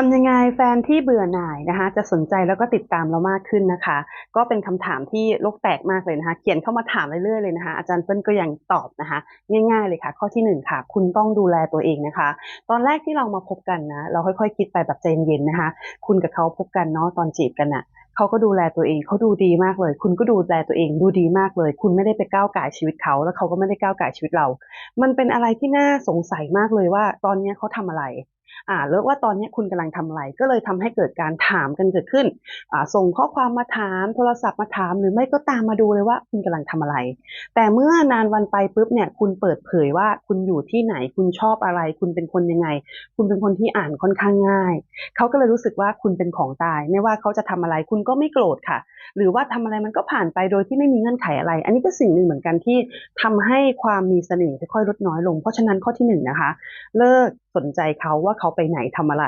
ทำยังไงแฟนที่เบื่อหน่ายนะคะ จะสนใจแล้วก็ติดตามเรามากขึ้นนะคะ ก็เป็นคำถามที่โลกแตกมากเลยนะคะ เขียนเข้ามาถามเรื่อยๆเลยนะคะ อาจารย์เปิ้ลก็ยังตอบนะคะ ง่าย ๆเลยค่ะ ข้อที่หนึ่งค่ะ คุณต้องดูแลตัวเองนะคะ ตอนแรกที่เรามาพบกันนะ เราค่อยๆคิดไปแบบใจเย็นๆนะคะ คุณกับเขาพบกันเนาะตอนจีบกันน่ะเขาก็ดูแลตัวเองเขาดูดีมากเลย คุณก็ดูแลตัวเองดูดีมากเลย คุณไม่ได้ไปก้าวไก่ชีวิตเขา แล้วเขาก็ไม่ได้ก้าวไก่ชีวิตเรา มันเป็นอะไรที่น่าสงสัยมากเลยว่า ตอนนี้เขาทำอะไร อ่าเลิกว่าตอนนี้คุณกำลังทำอะไร ก็เลยทำให้เกิดการถามกันเกิดขึ้นอ่าส่งข้อความมาถาม โทรศัพท์มาถาม หรือไม่ก็ตามมาดูเลยว่าคุณกำลังทำอะไร แต่เมื่อนานวันไปปุ๊บเนี่ยคุณเปิดเผยว่าคุณอยู่ที่ไหน คุณชอบอะไร คุณเป็นคนยังไง คุณเป็นคนที่อ่านค่อนข้างง่าย เขาก็เลยรู้สึกว่าคุณเป็นของตาย ไม่ว่าเขาจะทำอะไร คุณก็ไม่โกรธค่ะ หรือว่าทำอะไรมันก็ผ่านไปโดยที่ไม่มีเงื่อนไขอะไร อันนี้ก็สิ่งหนึ่งเหมือนกันที่ทำให้ความมีเสน่ห์ค่อยๆลดน้อยลง เพราะฉะนั้นข้อที่หนึ่งนะคะ เลิก สนใจเขาว่าเขาไปไหนทำอะไร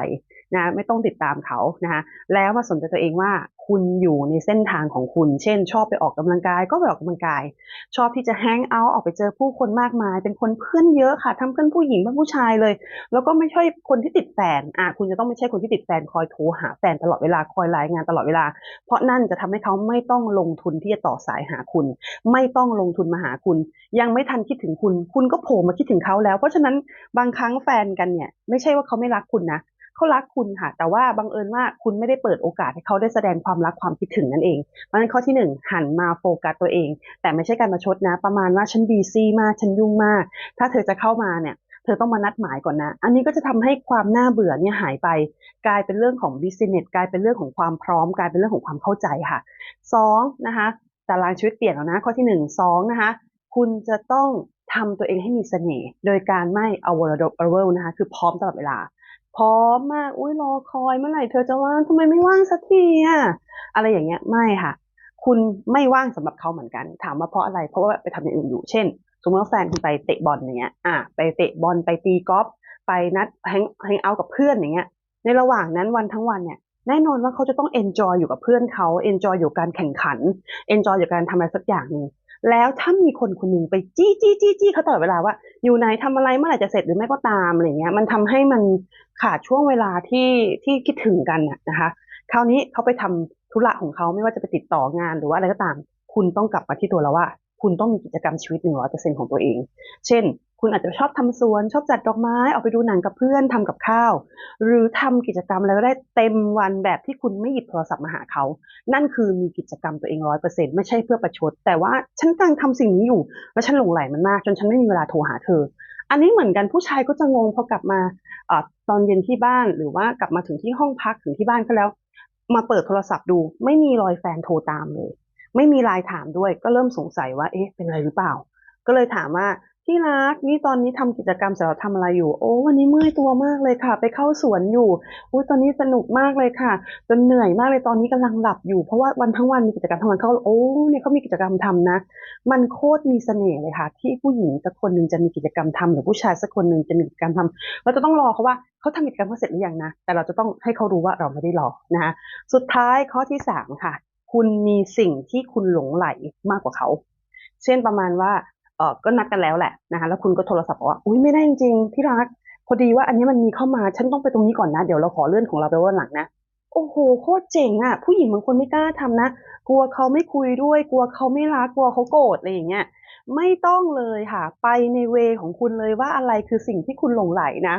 นะไม่ต้องติดตามเขานะคะแล้วมาสนใจตัวเองว่า คุณอยู่ในเส้นทางของคุณ เช่น ชอบไปออกกำลังกายก็ไปออกกำลังกาย ชอบที่จะแฮงเอาท์ออกไปเจอผู้คนมากมาย เป็นคนเพื่อนเยอะค่ะ ทั้งเพื่อนผู้หญิงเพื่อนผู้ชายเลย แล้วก็ไม่ใช่คนที่ติดแฟนอะคุณจะต้องไม่ใช่คนที่ติดแฟนคอยโทรหาแฟนตลอดเวลาคอยรายงานตลอดเวลา เพราะนั่นจะทำให้เขาไม่ต้องลงทุนที่จะต่อสายหาคุณ ไม่ต้องลงทุนมาหาคุณ ยังไม่ทันคิดถึงคุณ คุณก็โผล่มาคิดถึงเขาแล้ว เพราะฉะนั้นบางครั้งแฟนกันเนี่ยไม่ใช่ว่าเขาไม่รักคุณนะ เขารักคุณค่ะ แต่ว่าบังเอิญว่าคุณไม่ได้เปิดโอกาสให้เขาได้แสดงความรักความคิดถึงนั่นเองเพราะฉะนั้นข้อที่หนึ่งหันมาโฟกัสตัวเอง แต่ไม่ใช่การมาชดนะ ประมาณว่าฉันบีซี่มากฉันยุ่งมาก ถ้าเธอจะเข้ามาเนี่ยเธอต้องมานัดหมายก่อนนะ อันนี้ก็จะทำให้ความน่าเบื่อเนี่ยหายไป กลายเป็นเรื่องของบิสเนสกลายเป็นเรื่องของความพร้อม กลายเป็นเรื่องของความเข้าใจค่ะสองนะคะตารางชีวิตเปลี่ยนแล้วนะ ข้อที่หนึ่งสองนะคะ คุณจะต้องทำตัวเองให้มีเสน่ห์ โดยการไม่ available นะคะ คือพร้อมตลอดเวลา พร้อมมาก อุ้ยรอคอยเมื่อไหร่เธอจะว่างทำไมไม่ว่างสักทีอะอะไรอย่างเงี้ยไม่ค่ะ คุณไม่ว่างสำหรับเขาเหมือนกัน ถามว่าเพราะอะไร เพราะว่าไปทำอย่างอื่นอยู่ เช่น สมมติว่าแฟนคุณไปเตะบอลอย่างเงี้ย อะไปเตะบอลไปตีกอล์ฟไปนัดแฮงแฮงเอาท์กับเพื่อนอย่างเงี้ย ในระหว่างนั้นวันทั้งวันเนี่ยแน่นอนว่าเขาจะต้องเอนจอยอยู่กับเพื่อนเขาเอนจอยอยู่การแข่งขันเอนจอยอยู่การทำอะไรสักอย่างหนึ่งแล้วถ้ามีคนคนหนึ่งไปจี้จี้จี้จี้เขาตลอดเวลาว่า อยู่ไหนทำอะไรเมื่อไหร่จะเสร็จหรือไม่ก็ตามอะไรเงี้ย มันทำให้มัน ขาดช่วงเวลาที่ที่คิดถึงกันนะคะ คราวนี้เขาไปทำธุระของเขาไม่ว่าจะไปติดต่องานหรือว่าอะไรก็ตาม คุณต้องกลับมาที่ตัวเราว่า คุณต้องมีกิจกรรมชีวิตหนึ่งร้อยเปอร์เซ็นของตัวเอง เช่น คุณอาจจะชอบทำสวน ชอบจัดดอกไม้ออกไปดูหนังกับเพื่อนทำกับข้าว หรือทำกิจกรรมอะไรก็ได้เต็มวันแบบที่คุณไม่หยิบโทรศัพท์มาหาเขา นั่นคือมีกิจกรรมตัวเองร้อยเปอร์เซ็นไม่ใช่เพื่อประชด แต่ว่าฉันกำลังทำสิ่งนี้อยู่ แล้วฉันหลงไหลมันมาก จนฉันไม่มีเวลาโทรหาเธอ อันนี้เหมือนกันผู้ชายก็จะงงพอกลับมา อตอนเย็นที่บ้านหรือว่ากลับมาถึงที่ห้องพักถึงที่บ้านก็แล้ว มาเปิดโทรศัพท์ดู ไม่มีรอยแฟนโทรตามเลย ไม่มีไลน์ถามด้วย ก็เริ่มสงสัยว่า เอ๊ะเป็นอะไรหรือเปล่า ก็เลยถามว่า ที่รักนี่ตอนนี้ทำกิจกรรมเสร็จแล้วทำอะไรอยู่ โอ้วันนี้เมื่อยตัวมากเลยค่ะ ไปเข้าสวนอยู่อุ้ยตอนนี้สนุกมากเลยค่ะ จนเหนื่อยมากเลยตอนนี้กำลังหลับอยู่เพราะว่าวันทั้งวันมีกิจกรรมทั้งวันเขาโอ้เนี่ยเขามีกิจกรรมทำนะ มันโคตรมีเสน่ห์เลยค่ะ ที่ผู้หญิงสักคนหนึ่งจะมีกิจกรรมทำหรือผู้ชายสักคนหนึ่งจะมีกิจกรรมทำเราจะต้องรอเขาว่าเขาทำกิจกรรมเขาเสร็จหรือยังนะแต่เราจะต้องให้เขารู้ว่าเราไม่ได้รอนะคะสุดท้ายข้อที่สามค่ะ คุณมีสิ่งที่คุณหลงไหลมากกว่าเขาเช่นประมาณว่า เออก็นัดกันแล้วแหละนะคะแล้วคุณก็โทรศัพท์บอกว่าอุ้ยไม่ได้จริงๆที่รักพอดีว่าอันนี้มันมีเข้ามาฉันต้องไปตรงนี้ก่อนนะเดี๋ยวเราขอเลื่อนของเราไปวันหลังนะโอ้โหโคตรเจ๋งอะผู้หญิงบางคนไม่กล้าทำนะ กลัวเขาไม่คุยด้วย กลัวเขาไม่รักกลัวเขาโกรธอะไรอย่างเงี้ย ไม่ต้องเลยค่ะ ไปในเวของคุณเลยว่าอะไรคือสิ่งที่คุณหลงไหลนะ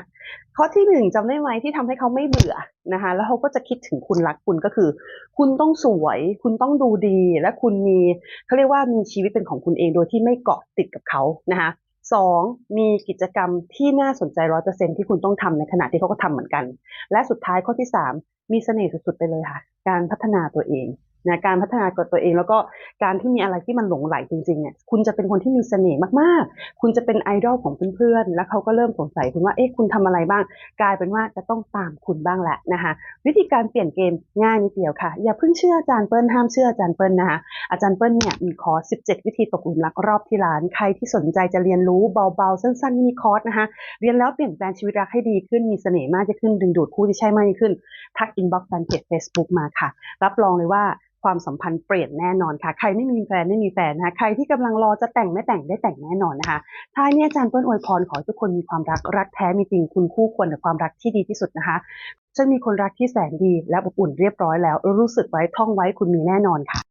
ข้อที่หนึ่งจำได้ไหมที่ทำให้เขาไม่เบื่อนะคะ แล้วเขาก็จะคิดถึงคุณรักคุณก็คือ คุณต้องสวย คุณต้องดูดี และคุณมีเขาเรียกว่ามีชีวิตเป็นของคุณเองโดยที่ไม่เกาะติดกับเขานะคะสองมีกิจกรรมที่น่าสนใจร้อยเปอร์เซ็นที่คุณต้องทำในขณะที่เขาก็ทำเหมือนกัน และสุดท้ายข้อที่สามมีเสน่ห์สุดๆไปเลยค่ะ การพัฒนาตัวเอง นะการพัฒนากตัวเอง แล้วก็การที่มีอะไรที่มันหลงไหลจริงๆเนี่ยคุณจะเป็นคนที่มีเสน่ห์มากๆ คุณจะเป็นไอดอลของเพื่อนๆ แล้วเขาก็เริ่มสงสัยคุณว่าเอ๊ะคุณทำอะไรบ้าง กลายเป็นว่าจะต้องตามคุณบ้างแหละนะคะวิธีการเปลี่ยนเกมง่ายนิดเดียวค่ะ อย่าเพิ่งเชื่ออาจารย์เปิ้ลห้ามเชื่ออาจารย์เปิ้ลนะคะอาจารย์เปิ้ลเนี่ยมีคอร์ส 17 วิธีตกหลุมรักรอบที่ร้านใครที่สนใจจะเรียนรู้เบาๆ สั้นๆมีคอร์สนะคะเรียนแล้วเปลี่ยนแปลงชีวิตรักให้ดีขึ้นมีเสน่ห์มากจะขึ้นดึงดูดคู่ที่ใช่มากยิ่งขึ้นทักอินบ็อกซ์แฟนเพจเฟซบุ๊กมาค่ะ รับรองเลยว่า ความสัมพันธ์เปลี่ยนแน่นอนค่ะ ใครไม่มีแฟนไม่มีแฟนนะคะ ใครที่กำลังรอจะแต่งไม่แต่งได้แต่งแน่นอนนะคะท้ายนี้อาจารย์เปิ้ลอวยพรขอให้ทุกคนมีความรักรักแท้มีจริงคุณคู่ควรกับความรักที่ดีที่สุดนะคะฉันมีคนรักที่แสนดีและอบอุ่นเรียบร้อยแล้ว รู้สึกไว้ท่องไว้คุณมีแน่นอนค่ะ